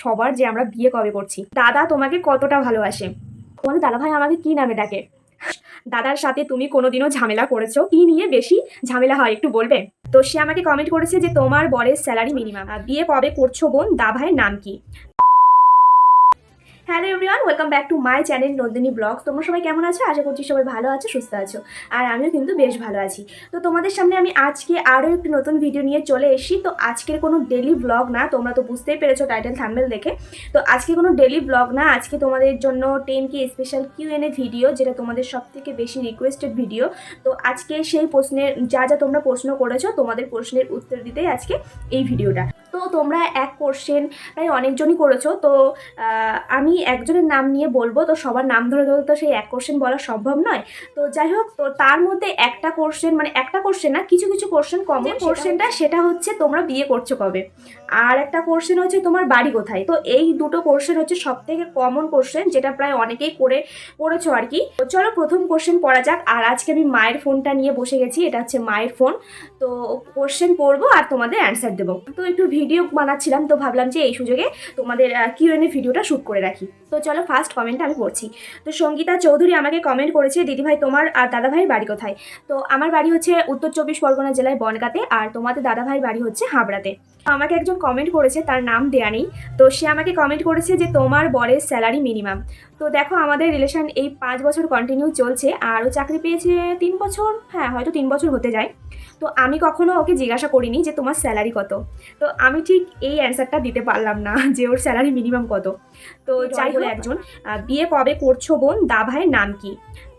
সবার যে আমরা বিয়ে কবে করছি। দাদা তোমাকে কতটা ভালোবাসে। তোমাদের দাদা ভাই আমাকে কি নামে ডাকে? দাদার সাথে তুমি কোনোদিনও ঝামেলা করেছ? কি নিয়ে বেশি ঝামেলা হয় একটু বলবে? তো সে আমাকে কমেন্ট করেছে যে তোমার বরের স্যালারি মিনিমাম বিয়ে কবে করছ বোন? দা ভাইয়ের নাম কি? Hello everyone, welcome back to my channel Nandini blog তোমরা সবাই কেমন আছো? আশা করছি সবাই ভালো আছো, সুস্থ আছো। আর আমিও কিন্তু বেশ ভালো আছি। তো তোমাদের সামনে আমি আজকে আরও একটি নতুন ভিডিও নিয়ে চলে এসেছি। তো আজকের কোনো ডেলি ব্লগ না, তোমরা তো বুঝতেই পেরেছ টাইটেল থাম্বেল দেখে। তো আজকে কোনো ডেলি ব্লগ না, আজকে তোমাদের জন্য টেন কি স্পেশাল কিউ এন ভিডিও যেটা তোমাদের সব থেকে বেশি রিকোয়েস্টেড ভিডিও তো আজকে সেই প্রশ্নের, যা যা তোমরা প্রশ্ন করেছ, তোমাদের প্রশ্নের উত্তর দিতেই আজকে এই ভিডিওটা তো তোমরা এক কোশ্চেন প্রায় অনেকজনই করেছ। তো আমি একজনের নাম নিয়ে বলব। তো সবার নাম ধরে ধরে তো সেই এক কোশ্চেন বলা সম্ভব নয়। তো যাই হোক তো তার মধ্যে একটা কোশ্চেন মানে একটা কোশ্চেন না কিছু কিছু কোশ্চেন কমন কোশ্চেনটা সেটা হচ্ছে। তোমরা বিয়ে করছ কবে? আর একটা কোশ্চেন হচ্ছে তোমার বাড়ি কোথায়? তো এই দুটো কোশ্চেন হচ্ছে সব থেকে কমন কোশ্চেন যেটা প্রায় অনেকেই করে করেছ আর কি। তো চলো প্রথম কোশ্চেন পড়া যাক। আর আজকে আমি মায়ের ফোনটা নিয়ে বসে গেছি। এটা হচ্ছে মায়ের ফোন তো কোশ্চেন পড়ব আর তোমাদের অ্যান্সার দেবো। তো একটু ভিডিও বানাচ্ছিলাম, তো ভাবলাম যে এই সুযোগে তোমাদের কিউএনএ ভিডিওটা শ্যুট করে রাখি। তো চলো ফার্স্ট কমেন্টটা আমি পড়ছি। তো সঙ্গীতা চৌধুরী আমাকে কমেন্ট করেছে, দিদিভাই, তোমার আর দাদাভাইয়ের বাড়ি কোথায়? তো আমার বাড়ি হচ্ছে উত্তর চব্বিশ পরগনা জেলায় বনগাঁতে, আর তোমাদের দাদাভাইয়ের বাড়ি হচ্ছে হাবড়াতে। আমাকে একজন কমেন্ট করেছে, তার নাম দেয়া নেই। তো সে আমাকে কমেন্ট করেছে যে তোমার বরের স্যালারি মিনিমাম তো দেখো আমাদের রিলেশন এই পাঁচ বছর কন্টিনিউ চলছে আর ও চাকরি পেয়েছে তিন বছর হ্যাঁ হয়তো তিন বছর হতে যায়। তো আমি কখনো ওকে জিজ্ঞাসা করিনি যে তোমার স্যালারি কত। তো আমি ঠিক এই অ্যান্সারটা দিতে পারলাম না যে ওর স্যালারি মিনিমাম কত। তো যাই হলো একজন বিয়ে কবে করছ বোন দা ভাইয়ের নাম কি?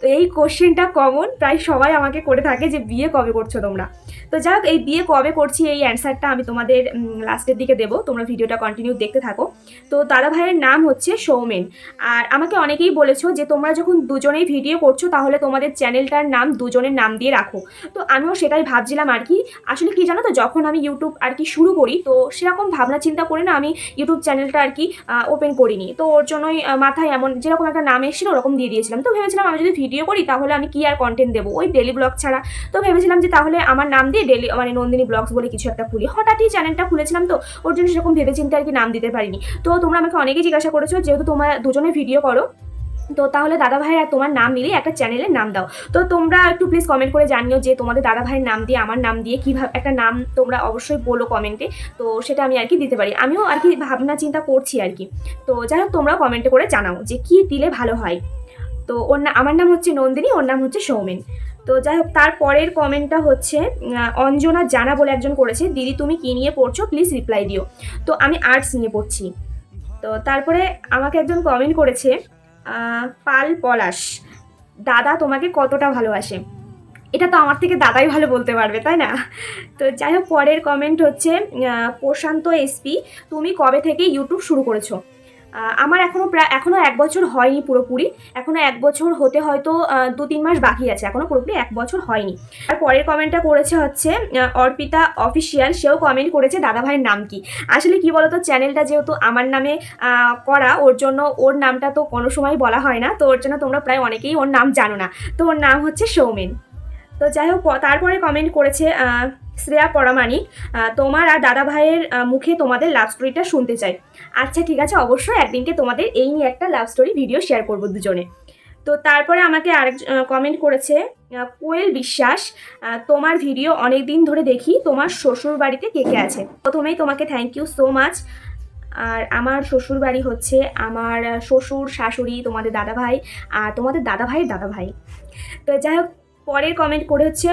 তো এই কোশ্চেনটা কমন প্রায় সবাই আমাকে করে থাকে যে বিয়ে কবে করছ তোমরা। তো যাক, এই বিয়ে কবে করছি এই অ্যান্সারটা আমি তোমাদের লাস্টের দিকে দেবো। তোমরা ভিডিওটা কন্টিনিউ দেখতে থাকো। তো দাদা ভাইয়ের নাম হচ্ছে সৌমেন। আর আমাকে অনেকেই বলেছ যে, তোমরা যখন দুজনেই ভিডিও করছ, তাহলে তোমাদের চ্যানেলটার নাম দুজনের নাম দিয়ে রাখো। তো আমিও সেটাই ভাবছিলাম আর কি। আসলে কি জানো তো, যখন আমি ইউটিউব আর কি শুরু করি, তো সেরকম ভাবনা চিন্তা করে না আমি ইউটিউব চ্যানেলটা আর কি ওপেন করিনি। তো ওর জন্যই মাথায় এমন যেরকম একটা নাম এসেছিল, ওরকম দিয়ে দিয়েছিলাম। তো ভেবেছিলাম আমি যদি ভিডিও করি, তাহলে আমি কি আর কন্টেন্ট দেবো? ওই ডেলি ব্লগ ছাড়া। তো ভেবেছিলাম যে, তাহলে আমার নাম দিয়ে ডেলি মানে নন্দিনী ব্লগস বলে কিছু একটা খুলি। হঠাৎই চ্যানেলটা খুলেছিলাম তো, ওর জন্য সেরকম ভেবেচিন্তে আর কি নাম দিতে পারিনি। তো তোমরা আমাকে অনেকেই জিজ্ঞাসা করেছ, যেহেতু তোমরা দুজনে ভিডিও করো, তো তাহলে দাদা ভাই আর তোমার নাম মিলিয়ে একটা চ্যানেলের নাম দাও। তো তোমরা একটু প্লিজ কমেন্ট করে জানিও যে তোমাদের দাদা ভাইয়ের নাম দিয়ে, আমার নাম দিয়ে কীভাবে একটা নাম তোমরা অবশ্যই বলো কমেন্টে তো সেটা আমি আর কি দিতে পারি। আমিও আর কি ভাবনা চিন্তা করছি আর কি। তো যাই হোক তোমরা কমেন্টে করে জানাও যে কি দিলে ভালো হয়। তো ওর আমার নাম হচ্ছে নন্দিনী, ওর নাম হচ্ছে সৌমেন। তো যাই হোক, তার পরের কমেন্টটা হচ্ছে অঞ্জনা জানা বলে একজন করেছে, দিদি, তুমি কী নিয়ে পড়ছো? প্লিজ রিপ্লাই দিও। তো আমি আর্টস নিয়ে পড়ছি। তো তারপরে আমাকে একজন কমেন্ট করেছে পাল পলাশ, দাদা তোমাকে কতটা ভালোবাসে? এটা তো আমার থেকে দাদাই ভালো বলতে পারবে, তাই না? তো যাই হোক, পরের কমেন্ট হচ্ছে প্রশান্ত এসপি, তুমি কবে থেকে ইউটিউব শুরু করেছ? আমার এখনও প্রায় এখনও এক বছর হয়নি পুরোপুরি। এখনও এক বছর হতে হয়তো দু তিন মাস বাকি আছে। এখনও পুরোপুরি এক বছর হয়নি। আর পরের কমেন্টটা করেছে হচ্ছে অর্পিতা অফিসিয়াল সেও কমেন্ট করেছে দাদা ভাইয়ের নাম কি? আসলে কি বলতো চ্যানেলটা যেহেতু আমার নামে করা, ওর জন্য ওর নামটা তো কোনো সময় বলা হয় না। তো ওর জন্য তোমরা প্রায় অনেকেই ওর নাম জানো না। তো ওর নাম হচ্ছে সৌমেন। তো যাই হোক তারপরে কমেন্ট করেছে শ্রেয়া পরামানিক তোমার আর দাদা ভাইয়ের মুখে তোমাদের লাভ স্টোরিটা শুনতে চাই। আচ্ছা ঠিক আছে, অবশ্যই একদিনকে তোমাদের এই নিয়ে একটা লাভ স্টোরি ভিডিও শেয়ার করব দুজনে। তো তারপরে আমাকে আরেক কমেন্ট করেছে কোয়েল বিশ্বাস তোমার ভিডিও অনেক দিন ধরে দেখি, তোমার শ্বশুর বাড়িতে কে কে আছে? প্রথমেই তোমাকে থ্যাংক ইউ সো মাচ আর আমার শ্বশুর বাড়ি হচ্ছে আমার শ্বশুর শাশুড়ি, তোমাদের দাদা ভাই, আর তোমাদের দাদা ভাইয়ের দাদা ভাই। তো যাই হোক পরের কমেন্ট করে হচ্ছে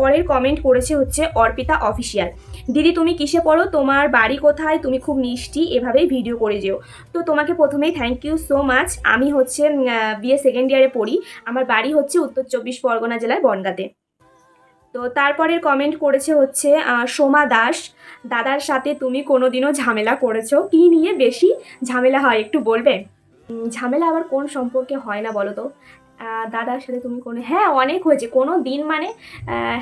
পরের কমেন্ট করেছে হচ্ছে অর্পিতা অফিসিয়াল দিদি, তুমি কিসে পড়ো? তোমার বাড়ি কোথায়? তুমি খুব মিষ্টি, এভাবেই ভিডিও করে যেও। তো তোমাকে প্রথমেই থ্যাংক ইউ সো মাচ আমি হচ্ছে বিএ সেকেন্ড ইয়ারে পড়ি। আমার বাড়ি হচ্ছে উত্তর চব্বিশ পরগনা জেলার বনগাঁতে। তো তারপরের কমেন্ট করেছে হচ্ছে সোমা দাস। দাদার সাথে তুমি কোনোদিনও ঝামেলা করেছ? কি নিয়ে বেশি ঝামেলা হয় একটু বলবে? ঝামেলা আবার কোন সম্পর্কে হয় না বলো তো। দাদার সাথে তুমি কোনো হ্যাঁ অনেক হয়েছে। কোনো দিন মানে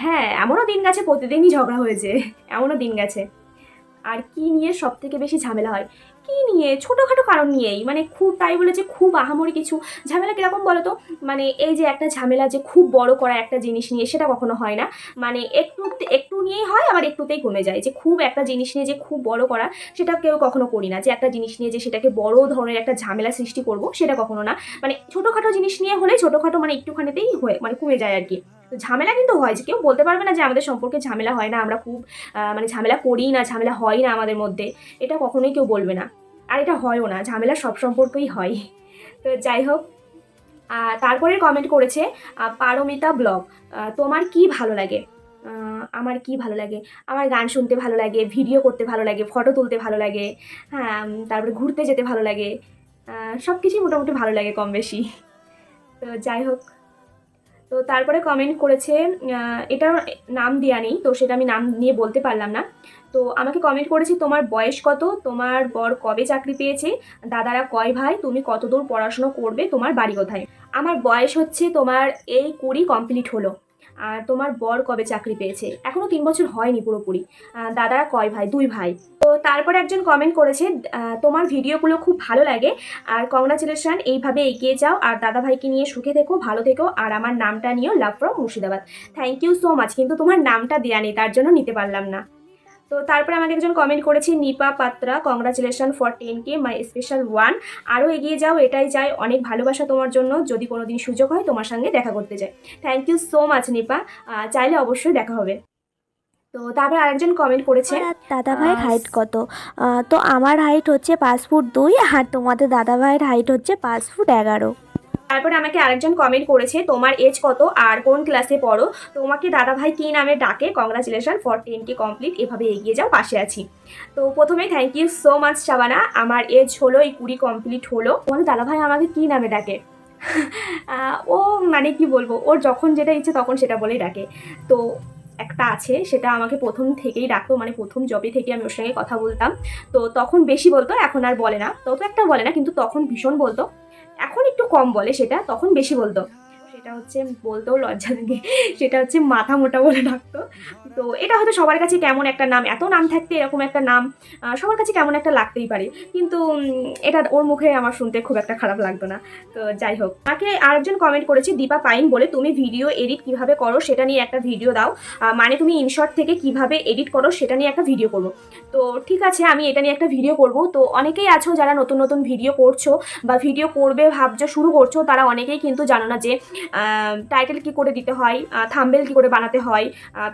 হ্যাঁ এমনও দিন গেছে, প্রতিদিনই ঝগড়া হয়েছে। এমনও দিন গেছে। আর কি নিয়ে সব থেকে বেশি ঝামেলা হয়? কী নিয়ে? ছোটোখাটো কারণ নিয়েই। মানে খুব, তাই বলে যে খুব আহামরি কিছু। ঝামেলা কীরকম বলো তো মানে এই যে একটা ঝামেলা যে খুব বড় করা একটা জিনিস নিয়ে, সেটা কখনো হয় না। মানে একটু একটু নিয়েই হয়, আবার একটুতেই কমে যায়। যে খুব একটা জিনিস নিয়ে যে খুব বড় করা, সেটা কেউ কখনো করি না। যে একটা জিনিস নিয়ে যে সেটাকে বড় ধরনের একটা ঝামেলা সৃষ্টি করব, সেটা কখনো না। মানে ছোটোখাটো জিনিস নিয়ে হলে ছোটোখাটো মানে একটুখানিতেই হয়ে মানে কমে যায় আর কি। তো ঝামেলা কিন্তু হয় যে কেউ বলতে পারবে না যে আমাদের সম্পর্কে ঝামেলা হয় না, আমরা খুব মানে ঝামেলা করি না, ঝামেলা হয় না আমাদের মধ্যে। এটা কখনোই কেউ বলবে না। আর এটা হয়ও না, ঝামেলা সব সম্পর্কেই হয়। তো যাই হোক তারপরে কমেন্ট করেছে পারমিতা ব্লগ তোমার কি ভালো লাগে? আমার কি ভালো লাগে? আমার গান শুনতে ভালো লাগে, ভিডিও করতে ভালো লাগে, ফটো তুলতে ভালো লাগে হ্যাঁ তারপরে ঘুরতে যেতে ভালো লাগে সব কিছুই মোটামুটি ভালো লাগে কম বেশি। তো যাই হোক তো তারপরে কমেন্ট করেছে এটা এটার নাম দেওয়া নেই, তো সেটা আমি নাম নিয়ে বলতে পারলাম না। তো আমাকে কমেন্ট করেছে, তোমার বয়স কত? তোমার বর কবে চাকরি পেয়েছে? দাদারা কয় ভাই? তুমি কতদূর পড়াশুনো করবে? তোমার বাড়ি কোথায়? আমার বয়স হচ্ছে তোমার এই কুড়ি কমপ্লিট হলো। আর তোমার বর কবে চাকরি পেয়েছে? এখনও তিন বছর হয়নি পুরোপুরি। দাদারা কয় ভাই? দুই ভাই। তো তারপরে একজন কমেন্ট করেছে তোমার ভিডিওগুলো খুব ভালো লাগে। আর কংগ্রাচুলেশন এইভাবে এগিয়ে যাও। আর দাদা ভাইকে নিয়ে সুখে থেকো, ভালো থেকো। আর আমার নামটা নিয়েও love from Murshidabad. Thank you so much কিন্তু তোমার নামটা দেওয়া নেই, তার জন্য নিতে পারলাম না। তো তারপরে আমাকে একজন কমেন্ট করেছে Nipa Patra congratulation for ten K my special one আরও এগিয়ে যাও এটাই চাই অনেক ভালোবাসা তোমার জন্য যদি কোনো দিন সুযোগ হয় তোমার সঙ্গে দেখা করতে চাই thank you so much Nipa. চাইলে অবশ্যই দেখা হবে। তো তারপর আরেকজন কমেন্ট করেছে দাদা ভাইয়ের হাইট কত? তো আমার হাইট হচ্ছে পাঁচ ফুট দুই আর তোমাদের দাদা ভাইয়ের হাইট হচ্ছে পাঁচ ফুট এগারো। তারপরে আমাকে আরেকজন কমেন্ট করেছে, তোমার এজ কত আর কোন ক্লাসে পড়ো? তোমাকে দাদা ভাই কী নামে ডাকে? Congratulation for ten K complete এভাবে এগিয়ে যাও, পাশে আছি। তো প্রথমে thank you so much Shabana. আমার এজ হলো, এই কুড়ি কমপ্লিট হলো। তোমাদের দাদা ভাই আমাকে কী নামে ডাকে? ও মানে কি বলব? ওর যখন যেটা ইচ্ছে তখন সেটা বলেই ডাকে। তো একটা আছে, সেটা আমাকে প্রথম থেকেই ডাকতো মানে প্রথম জবে থেকে আমি ওর সঙ্গে কথা বলতাম। তো তখন বেশি বলতো, এখন আর বলে না। তত একটা বলে না, কিন্তু তখন ভীষণ বলতো। এখন একটু কম বলে সেটা, তখন বেশি বলতো। সেটা হচ্ছে বলতেও লজ্জা লাগে, সেটা হচ্ছে মাথা মোটা বলে ডাকতো। তো এটা হয়তো সবার কাছে কেমন একটা নাম, এত নাম থাকতে এরকম একটা নাম সবার কাছে কেমন একটা লাগতেই পারে। কিন্তু এটা ওর মুখে আমার শুনতে খুব একটা খারাপ লাগতো না। তো যাই হোক আমাকে আরেকজন কমেন্ট করেছে, দীপা পাইন বলে তুমি ভিডিও এডিট কীভাবে করো সেটা নিয়ে একটা ভিডিও দাও মানে তুমি ইনশর্ট থেকে কীভাবে এডিট করো সেটা নিয়ে একটা ভিডিও করব তো ঠিক আছে, আমি এটা নিয়ে একটা ভিডিও করব। তো অনেকেই আছো যারা নতুন নতুন ভিডিও করছ বা ভিডিও করবে, ভাবছ, শুরু করছ, তারা অনেকেই কিন্তু জানো না যে টাইটেল কি করে দিতে হয় থাম্বেল কি করে বানাতে হয়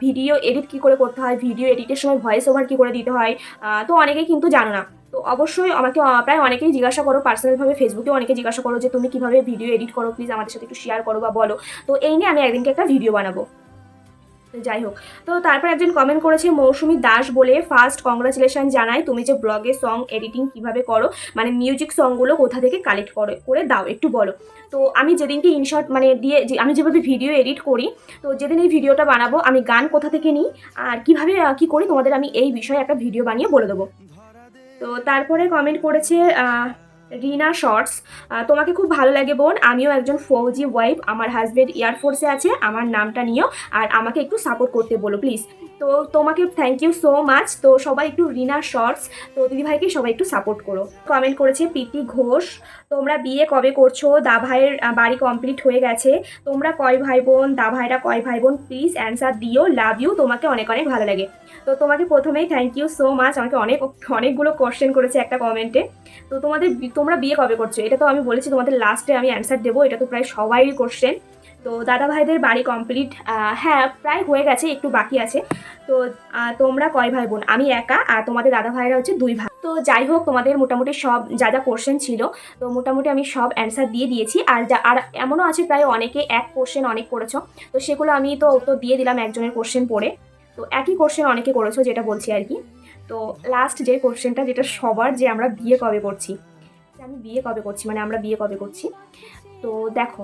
ভিডিও এডিট কি করে করতে হয় ভিডিও এডিটের সময় ভয়েস ওভার কি করে দিতে হয় তো অনেকেই কিন্তু জানো না। তো অবশ্যই আমাকে প্রায় অনেকেই জিজ্ঞাসা করো পার্সোনালভাবে ফেসবুকে অনেকে জিজ্ঞাসা করো যে তুমি কীভাবে ভিডিও এডিট করো প্লিজ আমাদের সাথে একটু শেয়ার করো বা বলো। তো এই নিয়ে আমি একদিনকে একটা ভিডিও বানাবো। যাই হোক, তো তারপর একজন কমেন্ট করেছে, মৌসুমী দাস বলে ফার্স্ট কংগ্রাচুলেশন জানাই, তুমি যে ব্লগে সং এডিটিং কীভাবে করো মানে মিউজিক সংগুলো কোথা থেকে কালেক্ট করে করে দাও, একটু বলো। তো আমি যেদিনকে ইনশর্ট মানে দিয়ে আমি যেভাবে ভিডিও এডিট করি, তো যেদিন এই ভিডিওটা বানাবো, আমি গান কোথা থেকে নিই, আর কীভাবে কী করি, তোমাদের আমি এই বিষয়ে একটা ভিডিও বানিয়ে বলে দেবো। তো তারপরে কমেন্ট করেছে রিনা শর্টস। তোমাকে খুব ভালো লাগে বোন। আমিও একজন ফৌজি ওয়াইফ আমার হাজব্যান্ড এয়ারফোর্সে আছে। আমার নামটা নিও। আর আমাকে একটু সাপোর্ট করতে বলো প্লিজ তো তোমাকে থ্যাংক ইউ সো মাচ তো সবাই একটু রিনা শর্টস, তো দিদিভাইকে সবাই একটু সাপোর্ট করো। কমেন্ট করেছে প্রীতি ঘোষ, তোমরা বিয়ে কবে করছ? দা ভাইয়ের বাড়ি কমপ্লিট হয়ে গেছে। তোমরা কয় ভাই বোন? দা ভাইরা কয় ভাই বোন? প্লিজ অ্যান্সার দিও লাভ ইউ তোমাকে অনেক অনেক ভালো লাগে। তো তোমাকে প্রথমেই থ্যাংক ইউ সো মাচ আমাকে অনেক, অনেকগুলো কোশ্চেন করেছে একটা কমেন্টে তো তোমাদের তোমরা বিয়ে কবে করছ? এটা তো আমি বলেছি, তোমাদের লাস্টে আমি অ্যান্সার দেবো। এটা তো প্রায় সবাইই কোশ্চেন তো দাদা ভাইদের বাড়ি কমপ্লিট হ্যাঁ প্রায় হয়ে গেছে, একটু বাকি আছে। তো তোমরা কয় ভাই বোন আমি একা আর তোমাদের দাদা ভাইরা হচ্ছে দুই ভাই। তো যাই হোক, তোমাদের মোটামুটি সব যা যা কোশ্চেন ছিল, তো মোটামুটি আমি সব অ্যান্সার দিয়ে দিয়েছি। আর যা, আর এমনও আছে প্রায় অনেকে এক কোশ্চেন অনেক করেছ। তো সেগুলো আমি তো তো দিয়ে দিলাম একজনের কোশ্চেন পড়ে। তো একই কোশ্চেন অনেকে করেছ, যেটা বলছি আর কি। তো লাস্ট যে কোশ্চেনটা যেটা সবার যে আমরা বিয়ে কবে করছি। আমি বিয়ে কবে করছি মানে আমরা বিয়ে কবে করছি। তো দেখো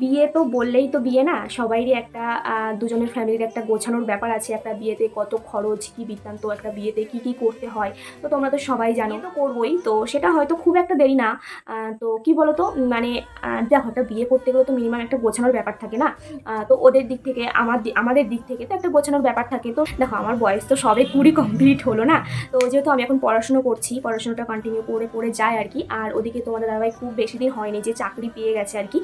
বিয়ে তো বললেই তো বিয়ে না? সবাইরই একটা দুজনের ফ্যামিলির একটা গোছানোর ব্যাপার আছে, একটা বিয়েতে কত খরচ, কি বৃত্তান্ত, একটা বিয়েতে কি কি করতে হয়? তো তোমরা তো সবাই জানো। তো করবোই, তো সেটা হয়তো খুব একটা দেরি না। তো কি বলো তো মানে দেখো একটা বিয়ে করতে গেলে তো মিনিমাম একটা গোছানোর ব্যাপার থাকে না? তো ওদের দিক থেকে, আমার আমাদের দিক থেকে তো একটা গোছানোর ব্যাপার থাকে। তো দেখো, আমার বয়স তো সবে কুড়ি কমপ্লিট হলো না? তো যেহেতু আমি এখন পড়াশুনো করছি, পড়াশোনাটা কন্টিনিউ করে করে যায় আর কি। আর ওদিকে তোমাদের দাদাভাই খুব বেশি দিন হয়নি যে চাকরি পেয়ে গেছে আর কি।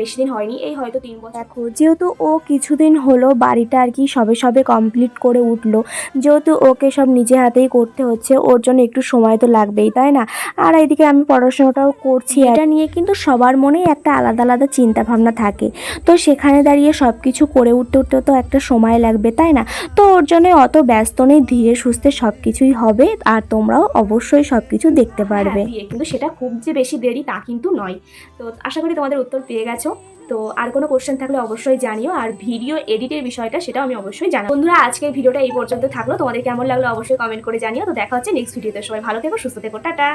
বেশি দিন হয়নি এই হয়তো তিন বছর। দেখো যেহেতু ও কিছুদিন হলো বাড়িটা আর কি সবে সবে কমপ্লিট করে উঠল যেহেতু ওকে সব নিজে হাতেই করতে হচ্ছে ওর জন্য একটু সময় তো লাগবেই তাই না? আর এইদিকে আমি পড়াশোনাটাও করছি এটা নিয়ে কিন্তু সবার মনেই একটা আলাদা আলাদা চিন্তা ভাবনা থাকে। তো সেখানে দাঁড়িয়ে সব কিছু করে উঠতে উঠতে তো একটা সময় লাগবে তাই না? তো ওর জন্য অত ব্যস্ত নেই ধীরে সুস্থে সব কিছুই হবে আর তোমরাও অবশ্যই সব কিছু দেখতে পারবে। হ্যাঁ, কিন্তু সেটা খুব যে বেশি দেরি তা কিন্তু নয়। তো আশা করি তোমাদের উত্তর পেয়ে গেছো, তো আর কোনো কোশ্চেন থাকলে অবশ্যই জানিও, আর ভিডিও এডিটের বিষয়টা সেটাও আমি অবশ্যই জানাব। বন্ধুরা, আজকের ভিডিওটা এই পর্যন্ত থাকল। তোমাদের কেমন লাগল অবশ্যই কমেন্ট করে জানিও। তো দেখা হচ্ছে নেক্সট ভিডিওতে সবাই ভালো থেকো, সুস্থ থেকো। টাটা!